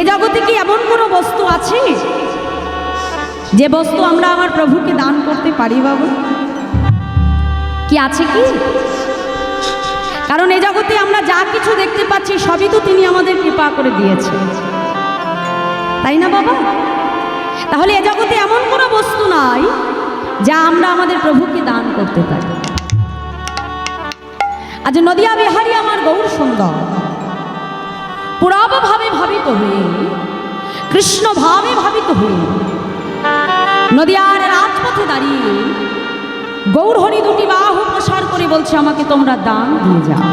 এ জগতে কি এমন কোনো বস্তু আছে? যে বস্তু আমরা আমার প্রভুকে দান করতে পারি, বাবু? কি আছে কি? কারণ এ জগতে আমরা যা কিছু দেখতে পাচ্ছি, সবই তো তিনি আমাদের কৃপা করে দিয়েছে। তাই না, বাবা? তাহলে এ জগতে এমন কোনো বস্তু নাই যা আমরা আমাদের প্রভুকে দান করতে পারি। আজ নদিয়া বিহারী আমার গৌর সুন্দর। পুরব ভাবে ভাবিত হয়ে কৃষ্ণ ভাবে ভাবিত হয়ে, নদিয়ার রাজপথে দাঁড়িয়ে গৌরহরি দুটি বাহু প্রসার করে বলছে, আমাকে তোমরা দান দিয়ে যাও।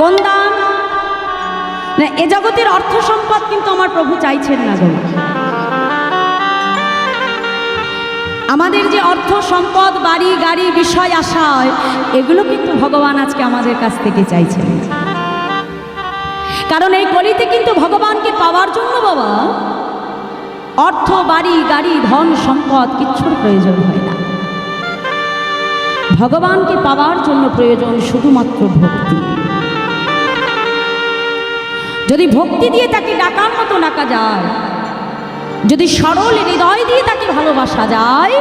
কোন দান? না, এ জগতের অর্থ সম্পদ কিন্তু আমার প্রভু চাইছেন না গো। আমাদের যে অর্থ সম্পদ, বাড়ি, গাড়ি, বিষয়, আশায়, এগুলো কিন্তু ভগবান আজকে আমাদের কাছ থেকে চাইছেন। কারণ এই কলিতে কিন্তু ভগবানকে পাওয়ার জন্য বাবা, অর্থ, বাড়ি, গাড়ি, ধন, সম্পদ কিচ্ছুর প্রয়োজন হয় না। ভগবানকে পাওয়ার জন্য প্রয়োজন শুধুমাত্র ভক্তি। যদি ভক্তি দিয়ে তাকে ডাকার মতো ডাকা যায়, যদি সরল হৃদয় দিয়ে তাকে ভালোবাসা যায়,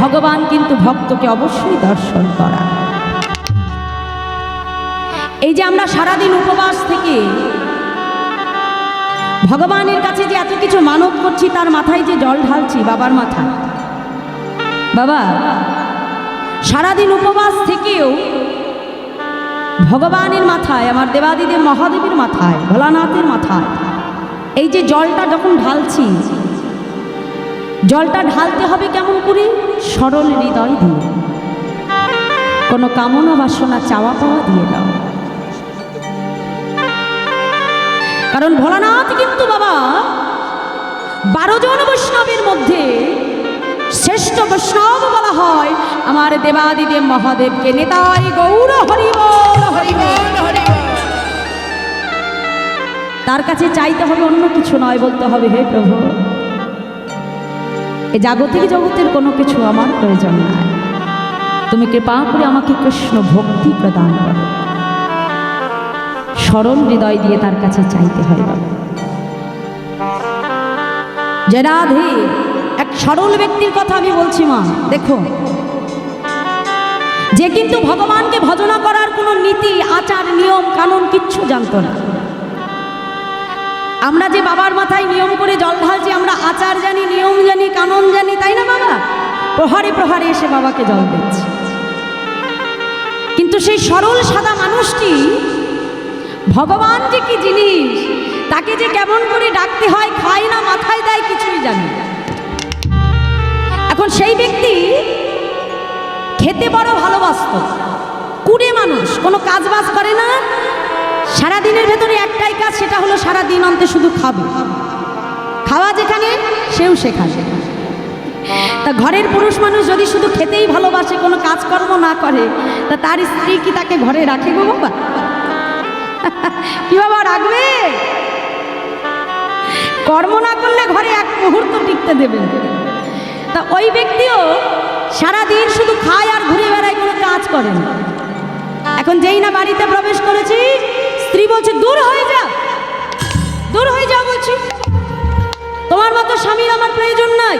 ভগবান কিন্তু ভক্তকে অবশ্যই দর্শন করা এই যে আমরা সারাদিন উপবাস থেকে ভগবানের কাছে যে এত কিছু মানব করছি, তার মাথায় যে জল ঢালছি, বাবার মাথায় বাবা, সারাদিন উপবাস থেকেও ভগবানের মাথায়, আমার দেবাদিদেব মহাদেবের মাথায়, ভোলানাথের মাথায়, এই যে জলটা যখন ঢালছি, জলটা ঢালতে হবে কেমন করে? সরল হৃদয় দিয়ে। কোনো কামনা বাসনা, চাওয়া পাওয়া দিয়ে দাও। কারণ ভোলানাথ কিন্তু বাবা বারো জন বৈষ্ণবের মধ্যে শ্রেষ্ঠ বৈষ্ণব বলা হয়। আমার দেবাদিদেব মহাদেবকে নেতাই গৌর হরিবল তার কাছে চাইতে হবে অন্য কিছু নয়, বলতে হবে, হে প্রভু, এ জাগতিক জগতের কোনো কিছু আমার প্রয়োজন নাই। তুমি কৃপা করে আমাকে কৃষ্ণ ভক্তি প্রদান করো। সরল হৃদয় দিয়ে তার কাছে চাইতে হয়। বাবা রাধে, এক সরল ব্যক্তির কথা আমি বলছি মা, দেখো। যে কিন্তু ভগবানকে ভজনা করার কোনো নীতি, আচার, নিয়ম, কানুন কিচ্ছু জানতো না। আমরা যে বাবার মাথায় নিয়ম করে জল ঢালছি, আমরা আচার জানি, নিয়ম জানি, কানুন জানি, তাই না বাবা? প্রহারে প্রহারে এসে বাবাকে জল দিচ্ছি। কিন্তু সেই সরল, সাদা মানুষটি ভগবান যে কি জিনিস? তাকে যে কেমন করে ডাকতে হয়, খায় না, মাথায় দেয়, কিছুই জানি এখন সেই ব্যক্তি খেতে বড় ভালোবাসত। কুড়ে মানুষ, কোনো কাজ বাজ করে না। সারা দিনের ভেতরে একটাই কাজ, সেটা হলো সারা দিন অন্তে শুধু খাবে। খাওয়া যেখানে, সেও সেখানে। তা ঘরের পুরুষ মানুষ যদি শুধু খেতেই ভালোবাসে, কোনো কাজকর্ম না করে, তা তার স্ত্রী কি তাকে ঘরে রাখে গো বাবা? কি বাবা রাখবে কর্ম না করলে ঘরে এক মুহূর্ত টিকতে দেবে। তা ওই ব্যক্তিও সারা দিন শুধু খায় আর ঘুরে বেড়ায় কোনো কাজ করে না। এখন যেই না বাড়িতে প্রবেশ করেছি, স্ত্রী বলছে, দূর হয়ে যা। দূর হয়ে যা, বলছি। তোমার মতো স্বামীর আমার প্রয়োজন নাই।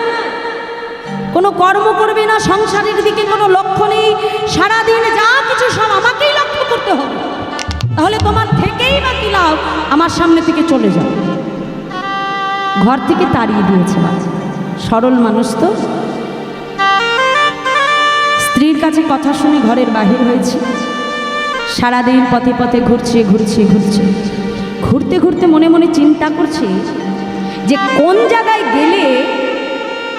কোনো কর্ম করবে না, সংসারের দিকে কোনো লক্ষ্য নেই। সারাদিন যা কিছু সব আমাকেই লক্ষ্য করতে হবে। তাহলে তোমার থেকেই বা কি লাভ? আমার সামনে থেকে চলে যাও। ঘর থেকে তাড়িয়ে দিয়েছে। সরল মানুষ তো। স্ত্রীর কাছে কথা শুনে ঘরের বাহির হয়েছে। সারাদিন পথে পথে ঘুরছে ঘুরছে ঘুরছে। ঘুরতে ঘুরতে মনে মনে চিন্তা করছে যে কোন জায়গায় গেলে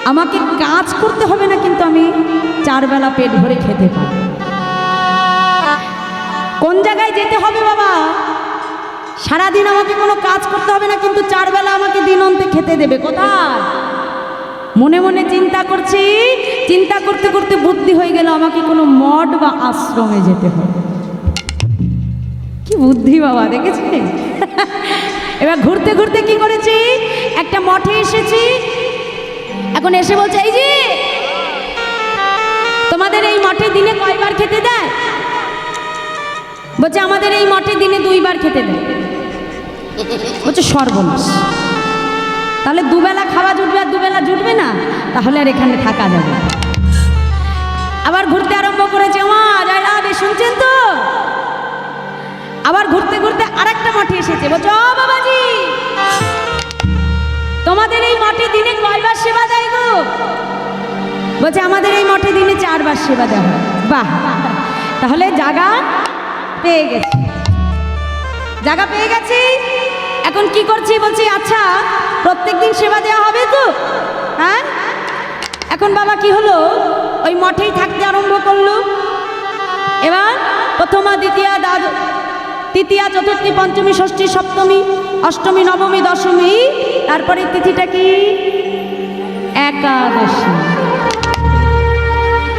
আমাকে কাজ করতে হবে না কিন্তু আমি চারবেলা পেট ভরে খেতে পারি কোন জায়গায় যেতে হবে বাবা? সারাদিন আমাকে কোনো কাজ করতে হবে না, কিন্তু চারবেলা আমাকে দিন অন্তে খেতে দেবে, কোথায়? মনে মনে চিন্তা করছি, চিন্তা করতে করতে বুদ্ধি হয়ে গেল, আমাকে কোনো মঠ বা আশ্রমে যেতে হবে। কি বুদ্ধি বাবা দেখেছি এবার ঘুরতে ঘুরতে কি করেছি? একটা মঠে এসেছি, এখন এসে বলছে, এই যে, তোমাদের এই মঠে দিনে কয়বার খেতে দেয়? বলছে, আমাদের এই মঠে দিনে দুইবার খেতে দেয়। বলছে, সর্বনাশ। তাহলে দুবেলা খাওয়া জুটবে আর দুবেলা জুটবে না? তাহলে আর এখানে থাকা যাবে আবার ঘুরতে আরম্ভ করেছে শুনছেন তো? আবার ঘুরতে ঘুরতে আরেকটা মাঠে এসেছে, বলছে, ও বাবাজি, তোমাদের এই মঠে দিনে কয়বার সেবা দেয় গো? বলছে, আমাদের এই মঠে দিনে চারবার সেবা দেওয়া বাহ! তাহলে জায়গা পেয়ে গেছি। জায়গা পেয়ে গেছি। এখন কি করছি বলছি আচ্ছা প্রত্যেক দিন সেবা দেওয়া হবে তো? হ্যাঁ? এখন বাবা কি হলো? ওই মঠেই থাকতে আরম্ভ করল। এবার প্রথমা, দ্বিতীয়া, দ্বাদ- তৃতীয়া, চতুর্থী, পঞ্চমী, ষষ্ঠী, সপ্তমী, অষ্টমী, নবমী, দশমী, তারপরে তিথিটা কি? একাদশী।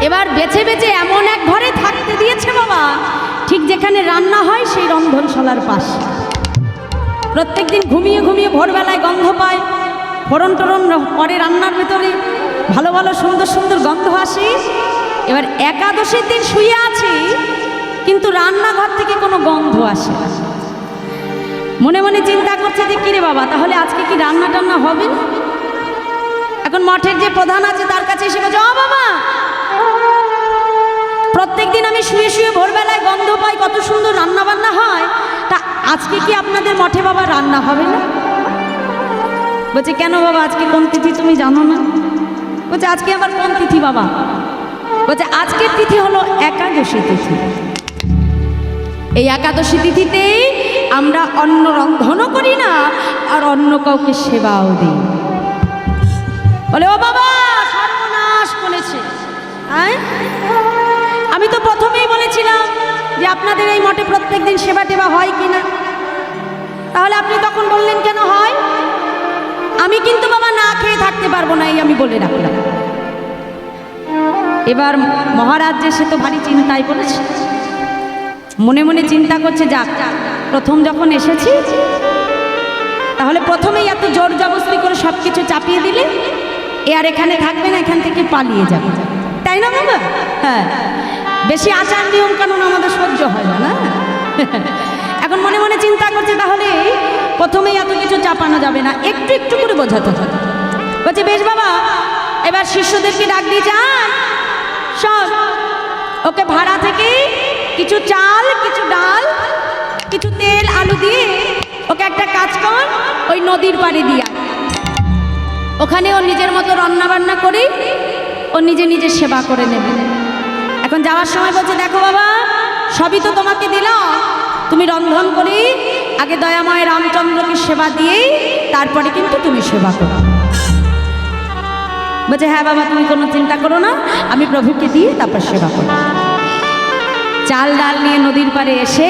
এবার বেছে বেছে এমন এক ঘরে থাকতে দিয়েছে বাবা। ঠিক যেখানে রান্না হয়, সেই রন্ধনশালার পাশে। প্রত্যেকদিন ঘুমিয়ে ঘুমিয়ে ভোরবেলায় গন্ধ পায়। ফোড়ন টোড়ন পরে রান্নার ভেতরে ভালো ভালো সুন্দর সুন্দর গন্ধ আসে। এবার একাদশীর দিন শুয়ে আছি, কিন্তু রান্নাঘর থেকে কোনো গন্ধ আসে মনে মনে চিন্তা করছে যে, কিরে বাবা, তাহলে আজকে কি রান্না টান্না হবে এখন মঠের যে প্রধান আছে, তার কাছে এসে বলছে, ও বাবা প্রত্যেক দিন আমি শুয়ে শুয়ে ভোরবেলায় গন্ধ পাই, কত সুন্দর রান্না বান্না হয়। তা আজকে কি আপনাদের মঠে বাবা রান্না হবে না? বলছে, কেন বাবা, আজকে কোন তিথি তুমি জানো না? বলছে, আজকে আবার কোন তিথি বাবা? বলছে, আজকের তিথি হলো একাদশী তিথি। এই একাদশী তিথিতেই আমরা অন্ন রন্ধনও করি না, আর অন্য কাউকে সেবাও দিই বলে, ও বাবা, সর্বনাশ করেছে। হ্যাঁ বলেছিলাম যে আপনাদের এই মঠে প্রত্যেক দিন সেবা টেবা হয় কি না তাহলে আপনি তখন বললেন, কেন হয়? আমি কিন্তু বাবা না খেয়ে থাকতে পারব না, এই আমি বলে রাখলাম। এবার মহারাজ যে সে তো ভারী চিন্তায় পড়েছে। মনে মনে চিন্তা করছে, যাক, প্রথম যখন এসেছি, তাহলে প্রথমেই এত জোর জবস্তি করে সব কিছু চাপিয়ে দিলে এ আর এখানে থাকবে না, এখান থেকে পালিয়ে যাবে। তাই না বাবা? হ্যাঁ। বেশি আচার নিয়ম কানুন আমাদের সহ্য হয় না না? এখন মনে মনে চিন্তা করছে, তাহলে প্রথমেই এত কিছু চাপানো যাবে না, একটু একটু করে বোঝাতে হবে। বলছে, বেশ বাবা, এবার শিষ্যদেরকে ডাক দিয়ে যান সব। ওকে ভাড়া থেকে কিছু চাল, কিছু ডাল, কিছু তেল, আলু দিয়ে ওকে একটা কাজ কর, ওই নদীর পাড়ে দিয়া ওখানে ও নিজের মতো রান্না বান্না করে ও নিজে নিজে সেবা করে নেবে। এখন যাওয়ার সময় বলছে, দেখো বাবা, সবই তো তোমাকে দিলাম তুমি রন্ধন করে, আগে দয়াময় রামচন্দ্রকে সেবা দিয়েই তারপরে কিন্তু তুমি সেবা করো। বলছে হ্যাঁ বাবা, তুমি কোনো চিন্তা করো না, আমি প্রভুকে দিয়ে তারপর সেবা করো চাল ডাল নিয়ে নদীর পাড়ে এসে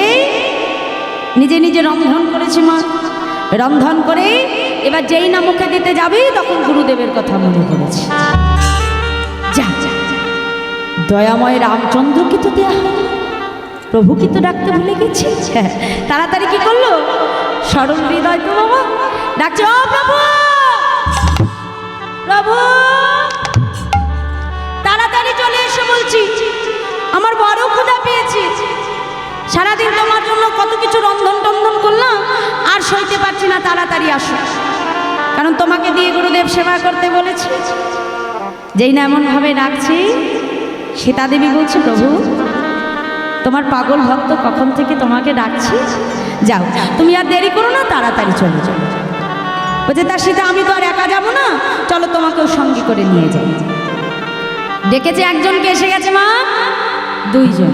নিজে নিজে রন্ধন করেছে মা। রন্ধন করে এবার যেই না মুখে দিতে যাবে, তখন গুরুদেবের কথা মনে যা। দয়াময় রামচন্দ্রকে তো দেয়া হয়। প্রভুকে তো ডাকতে ভুলে গেছি। তাড়াতাড়ি কি করল? সরল হৃদয় তো বাবা। ডাকছে, ও প্রভু! প্রভু! তাড়াতাড়ি চলে এসে বলছি। আমার বড় ক্ষুধা পেয়েছে। সারাদিন তোমার জন্য কত কিছু রন্ধন টন্ধন করলাম, আর সইতে পারছি না, তাড়াতাড়ি আসো। কারণ তোমাকে দিয়ে গুরুদেব সেবা করতে বলেছে। যেই না এমনভাবে ডাকছি সীতা দেবী বলছে, প্রভু, তোমার পাগল ভক্ত কখন থেকে তোমাকে ডাকছি? যাও, তুমি আর দেরি করো না, তাড়াতাড়ি চলে। যাও বলছে তার সীতা, আমি তো আর একা যাব না। চলো, তোমাকেও সঙ্গে করে নিয়ে যাই। ডেকেছে একজনকে এসে গেছে মা, দুইজন।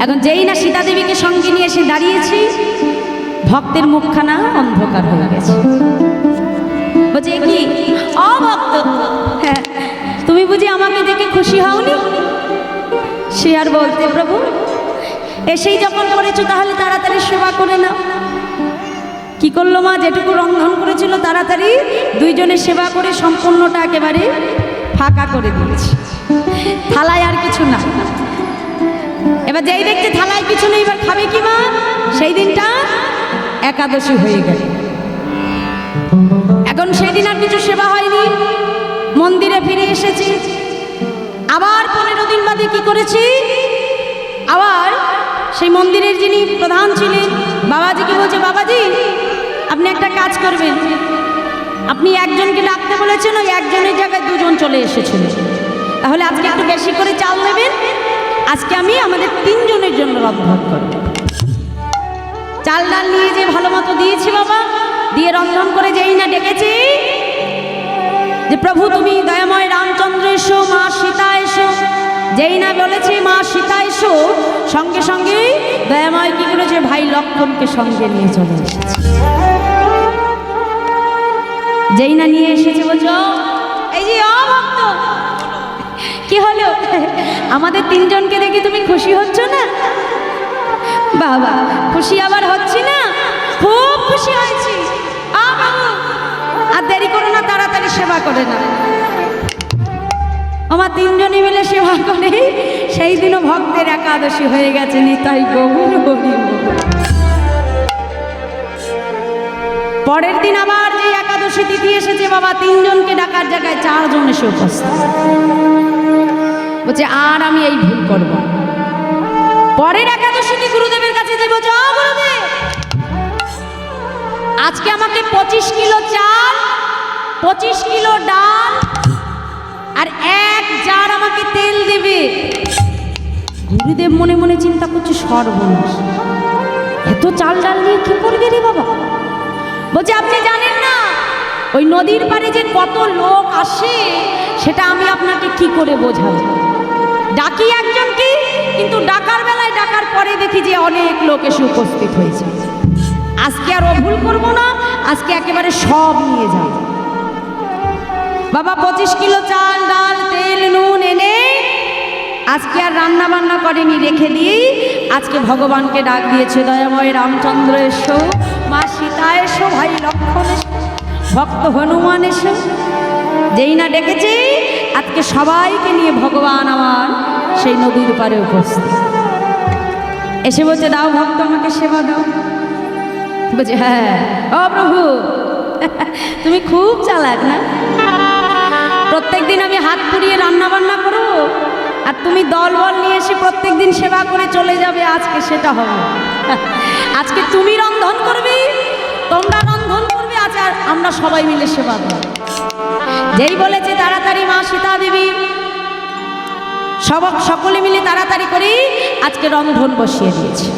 এখন যেই না সীতা দেবীকে সঙ্গে নিয়ে এসে দাঁড়িয়েছি, ভক্তের মুখখানা অন্ধকার হয়ে গেছে। বলছে, "এ কি? অভক্ত? হ্যাঁ তুমি বুঝি আমাকে দেখে খুশি হওনি? সে আর বলতে, প্রভু, এসেই যখন করেছ তাহলে তাড়াতাড়ি সেবা করে নাও। কি করল মা? যেটুকু রন্ধন করেছিল তাড়াতাড়ি দুইজনে সেবা করে সম্পূর্ণটা একেবারে ফাঁকা করে দিয়েছে। থালায় আর কিছু না। এবার যেই দেখছে থালায় কিছু নেই, এবার খাবে কি মা? সেই দিনটা একাদশী হয়ে গেল। এখন সেই দিন আর কিছু সেবা হয়নি। মন্দিরে ফিরে এসেছি। আবার পনেরো দিন বাদে কি করেছি? আবার সেই মন্দিরের যিনি প্রধান ছিলেন, বাবাজিকে বলছে, বাবাজি, আপনি একটা কাজ করবেন। আপনি একজনকে ডাকতে বলেছেন, ওই একজনের জায়গায় দুজন চলে এসেছিল। তাহলে আজকে একটু বেশি করে চাল নেবেন। আজকে আমি আমাদের তিনজনের জন্য রন্ধন করব। চাল ডাল নিয়ে যে ভালো মতো প্রভু তুমি দয়াময় রামচন্দ্র এসো, মা সীতা এসো। যেই না বলেছে মা সীতা এসো, সঙ্গে সঙ্গে দয়াময় কি করেছে, ভাই লক্ষণকে সঙ্গে নিয়ে চলে যেই না নিয়ে এসেছে বলছো, এই যে অ ভক্ত, কি হলো? আমাদের তিনজনকে দেখে তুমি খুশি হচ্ছ না? বাবা, খুশি আবার হচ্ছি না? খুব খুশি হয়েছি। করে না। আমার তিনজনে মিলে সেবা করে সেই দিনও ভক্তের একাদশী হয়ে গেছে নিতাই গৌর পরের দিন আবার যে একাদশী তিথি এসেছে, বাবা তিনজনকে ডাকার জায়গায় চারজন এসে উপস্থিত। বলছে, আর আমি এই ভুল করব। পরের একাদশীতে গুরুদেবের কাছে যাও গুরুদেব। আজকে আমাকে পঁচিশ কিলো চাল পঁচিশ কিলো ডাল আর এক জার আমাকে তেল দেবে। গুরুদেব মনে মনে চিন্তা করছে, সর্বনাশ। এত চাল ডাল নিয়ে কি করবে রে বাবা? বলছে, আপনি জানেন না, ওই নদীর পাড়ে যে কত লোক আসে, সেটা আমি আপনাকে কি করে বোঝাবো? ডাকি একজনকে কিন্তু ডাকার বেলায় ডাকার পরে দেখি যে অনেক লোক এসে উপস্থিত হয়েছে। আজকে আর ও ভুল করব না, আজকে একেবারে সব নিয়ে যাব। বাবা, পঁচিশ কিলো চাল, ডাল, তেল, নুন এনে আজকে আর রান্না বান্না করেনি, রেখে দিয়েই আজকে ভগবানকে ডাক দিয়েছে, দয়াময় রামচন্দ্র এসো, মা সীতা এসো, ভাই লক্ষণ এসো, ভক্ত হনুমান এসো। যেই না ডেকেছে, আজকে সবাইকে নিয়ে ভগবান আমার সেই নদীর পারে উপস্থিত। এসে বলছে, দাও ভক্ত, আমাকে সেবা দাও। বলছে হ্যাঁ। ও প্রভু, তুমি খুব চালাক না? প্রত্যেক দিন আমি হাত পুড়িয়ে রান্না বান্না করব? আর তুমি দল বল নিয়ে এসে প্রত্যেক দিন সেবা করে চলে যাবে, আজকে সেটা হবে। আজকে তুমি রন্ধন করবে, তোমরা রন্ধন করবে, আজ আর আমরা সবাই মিলে সেবা করব। যেই বলেছে তাড়াতাড়ি মা সীতা দেবী সবক সকলে মিলে তাড়াতাড়ি করে আজকে রন্ধন বসিয়ে দিয়েছে।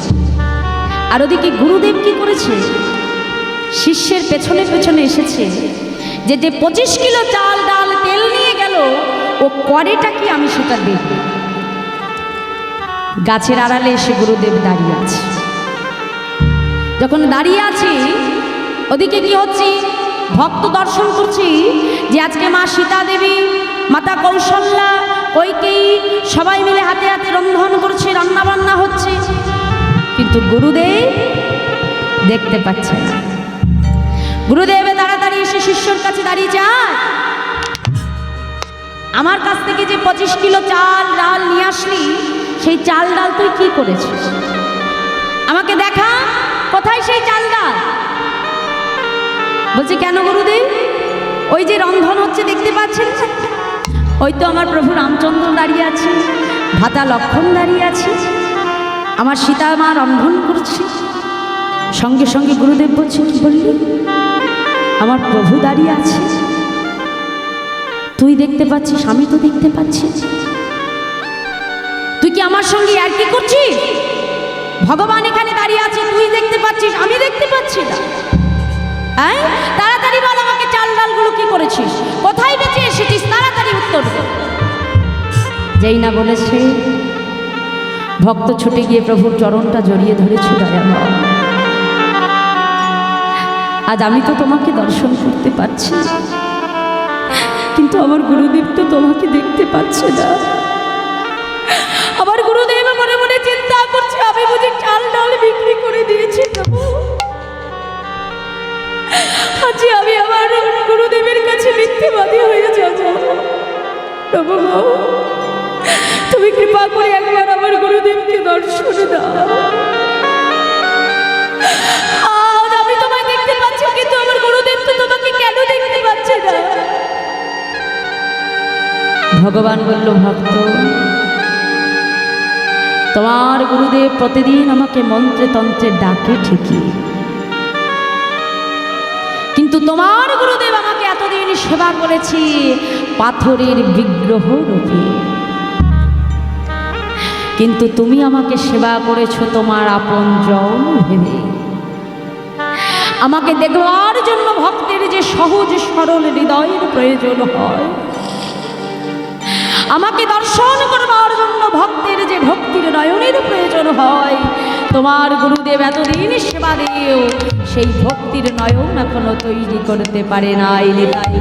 আর ওদিকে গুরুদেব কি করেছে? শিষ্যের পেছনে পেছনে এসেছে। যে যে পঁচিশ কিলো চাল, ডাল, তেল নিয়ে গেল, ও করেটা কি আমি সেটা দেখব। গাছের আড়ালে এসে গুরুদেব দাঁড়িয়ে আছে। যখন দাঁড়িয়ে আছি, ওদিকে কি হচ্ছে? ভক্ত দর্শন করছি যে আজকে মা সীতা দেবী, মাতা কৌশল্যা, কৈকেয়ী, সবাই মিলে হাতে হাতে রন্ধন করছে রান্না বান্না হচ্ছে। কিন্তু গুরুদেব দেখতে পাচ্ছে না। গুরুদেবে তাড়াতাড়ি এসে শিষ্যর কাছে দাঁড়িয়ে যায়। আমার কাছ থেকে যে পঁচিশ কিলো চাল, ডাল নিয়ে আসলি, সেই চাল ডাল তুই কি করেছিস? আমাকে দেখা, কোথায় সেই চাল ডাল? বলছি, কেন গুরুদেব ওই যে রন্ধন হচ্ছে, দেখতে পাচ্ছেন? ওই তো আমার প্রভু রামচন্দ্র দাঁড়িয়ে আছে, ভাতা লক্ষণ দাঁড়িয়ে আছে। আমার সীতা মা রন্ধন করছে। সঙ্গে সঙ্গে গুরুদেব বলছে, কি বললি? আমার প্রভু দাঁড়িয়ে আছে। তুই দেখতে পাচ্ছিস, আমি তো দেখতে পাচ্ছি। তুই কি আমার সঙ্গে আর কি করছিস? ভগবান এখানে দাঁড়িয়ে আছে, তুই দেখতে পাচ্ছিস, আমি দেখতে পাচ্ছি না। হ্যাঁ? তাড়াতাড়ি বল আমাকে চাল ডালগুলো কি করেছিস? কোথায় বেঁচে এসেছিস? তাড়াতাড়ি উত্তর। যেই না বলেছে, ভক্ত ছুটে গিয়ে প্রভুর চরণটা জড়িয়ে ধরেছিল দয়াময় আজ আমি তো তোমাকে দর্শন করতে পারছি। কিন্তু আমার গুরুদেব তো তোমাকে দেখতে পাচ্ছে না। আমার গুরুদেব মনে মনে চিন্তা করছে, আমি বুঝি চাল ডাল বিক্রি করে দিয়েছি প্রভু। আজ আমি আমার গুরুদেবের কাছে মিথ্যেবাদী হয়ে যাব। প্রভু, তুমি কৃপা করে একবার আমার গুরুদেবকে দর্শন দাও। ভগবান বলল, ভক্ত, তোমার গুরুদেব প্রতিদিন আমাকে মন্ত্রে তন্ত্রে ডাকে ঠিকই। কিন্তু তোমার গুরুদেব আমাকে এতদিন সেবা করেছি পাথরের বিগ্রহ রূপে। কিন্তু তুমি আমাকে সেবা করেছ তোমার আপন জন ভেবে আমাকে দেখবার জন্য ভক্তের যে সহজ সরল হৃদয়ের প্রয়োজন হয়। আমাকে দর্শন করবার জন্য ভক্তের যে ভক্তির নয়নের প্রয়োজন হয়। তোমার গুরুদেব এতদিন সেবা দিয়েও সেই ভক্তির নয়ন এখনও তৈরি করতে পারে নাই। তাই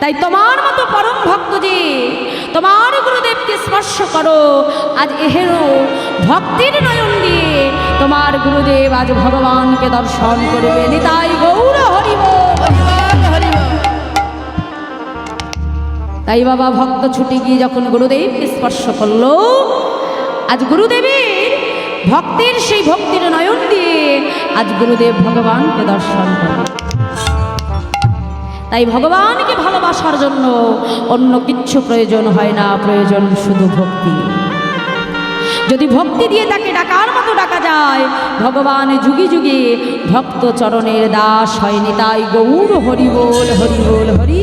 তাই তোমার মতো পরম ভক্ত যে তোমার গুরুদেবকে স্পর্শ করো। আজ এহেরও ভক্তির নয়ন দিয়ে তোমার গুরুদেব আজ ভগবানকে দর্শন করবে। নিতাই গৌর হরিবোল তাই বাবা ভক্ত ছুটে গিয়ে যখন গুরুদেবকে স্পর্শ করল, আজ গুরুদেবের ভক্তের সেই ভক্তির নয়ন দিয়ে আজ গুরুদেব ভগবানকে দর্শন করে তাই ভগবানকে ভালোবাসার জন্য অন্য কিচ্ছু প্রয়োজন হয় না, প্রয়োজন শুধু ভক্তি। যদি ভক্তি দিয়ে তাকে ডাকার মতো ডাকা যায়, ভগবান যুগে যুগে ভক্ত চরণের দাস হয়নি, তাই গৌর হরিবোল হরিবোল হরি